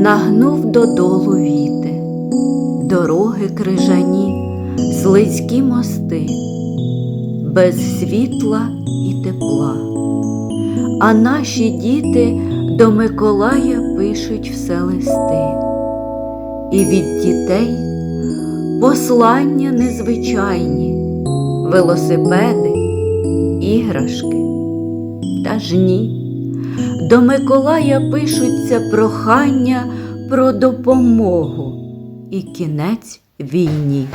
нагнув додолу віти, дороги крижані, слизькі мости, без світла і тепла. А наші діти до Миколая пишуть все листи, і від дітей послання незвичайні, велосипеди, іграшки та жні. До Миколая пишуться прохання про допомогу і кінець війні.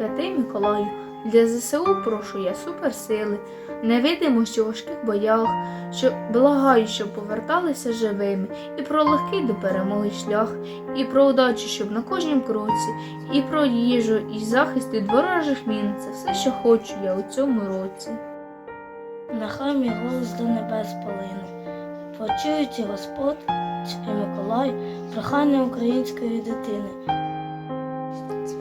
Святий Миколаю, для ЗСУ прошу я суперсили, невидимості у важких боях, що благаю, щоб поверталися живими, і про легкий до перемоги шлях, і про удачу, щоб на кожнім кроці, і про їжу, і захист від ворожих мін. Це все, що хочу я у цьому році. Нехай мій голос до небес полине. Почують Господь і Миколай прохання української дитини.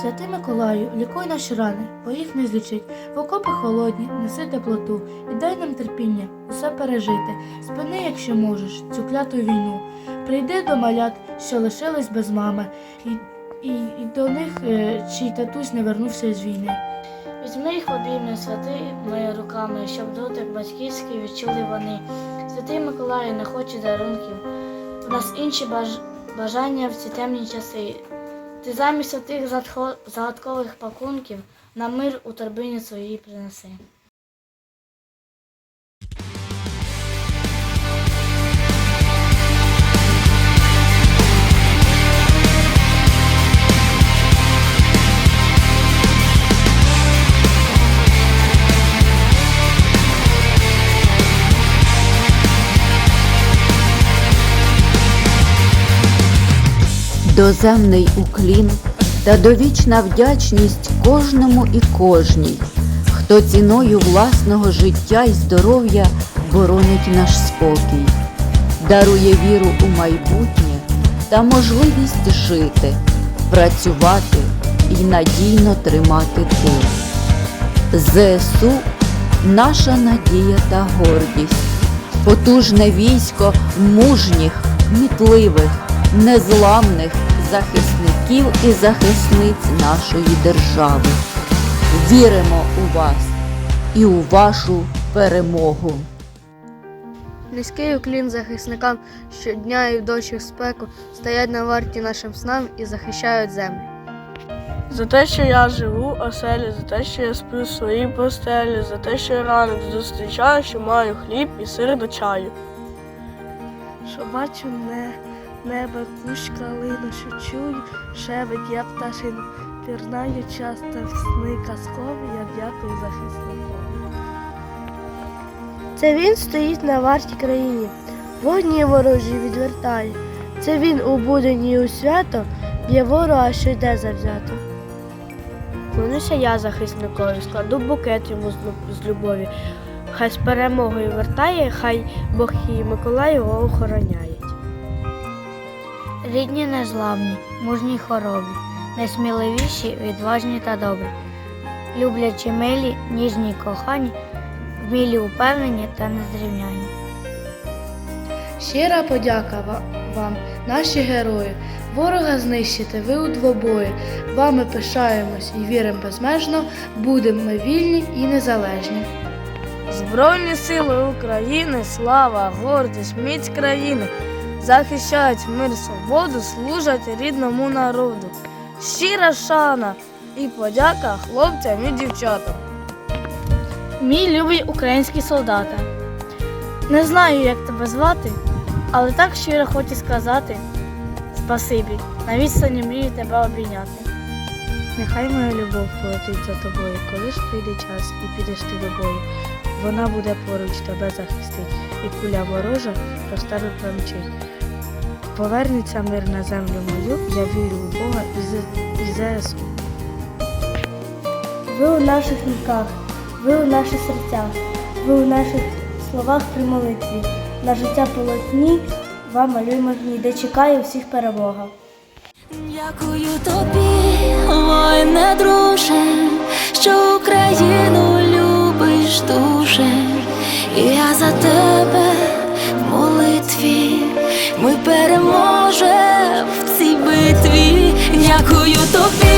Святий Миколаю, лікуй наші рани, бо їх не злічить. В окопи холодні, неси теплоту і дай нам терпіння усе пережити. Спини, якщо можеш, цю кляту війну. Прийди до малят, що лишились без мами, і, і, і до них, е, чий татусь не вернувся з війни. Візьми їх обійми святими руками, щоб дотик батьківський відчули вони. Святий Миколаю не хоче дарунків. У нас інші баж... бажання в ці темні часи. Ти замість тих загадкових пакунків на мир у торбині своїй принеси. Доземний уклін та довічна вдячність кожному і кожній, хто ціною власного життя і здоров'я боронить наш спокій, дарує віру у майбутнє та можливість жити, працювати і надійно тримати тил. ЗСУ наша надія та гордість, потужне військо мужніх, кмітливих, незламних захисників і захисниць нашої держави. Віримо у вас і у вашу перемогу. Низький уклін захисникам щодня і в дощ і в спеку стоять на варті нашим снам і захищають землю. За те, що я живу в оселі, за те, що я сплю в своїй постелі, за те, що я ранок зустрічаю, що маю хліб і сир до чаю. що бачу не, небо кущ калину, що чую, шебить я пташину, пірнаю часто в сни казкові, я дякую захиснику. Це він стоїть на варті країні, вогні ворожі відвертає. Це він у будень і у свято б'є ворога, що йде завзято. Клонуся я захисникові, складу букет йому з любові. Хай з перемогою вертає, хай Бог і Миколай його охороняють. Рідні незламні, мужні хоробі, несміливіші, відважні та добрі, люблячі милі, ніжні кохані, вмілі упевнені та незрівняні. Щира подяка вам, наші герої. Ворога знищите ви у двобої. Вами пишаємось і віримо безмежно, будемо ми вільні і незалежні. Збройні сили України, слава, гордість, міць країни, захищають мир, свободу, служать рідному народу. Щира шана і подяка хлопцям і дівчатам. Мій любий український солдата. Не знаю, як тебе звати, але так щиро хочу сказати спасибі. На відстані мрію тебе обійняти. Нехай моя любов полетить за тобою, коли ж прийде час і підеш ти до бою. Вона буде поруч тебе захистить, і куля ворожа про тебе промчить. Повернеться мир на землю мою, я вірю у Бога і, ЗСУ. Ви у наших віках, ви у наших серцях, ви у наших словах при молитві. На життя полотні вам малюємо дні, де чекає всіх перемога. Дякую тобі, воїне друже, що Україну любиш дуже. І я за тебе в молитві. Ми переможемо в цій битві. Дякую тобі,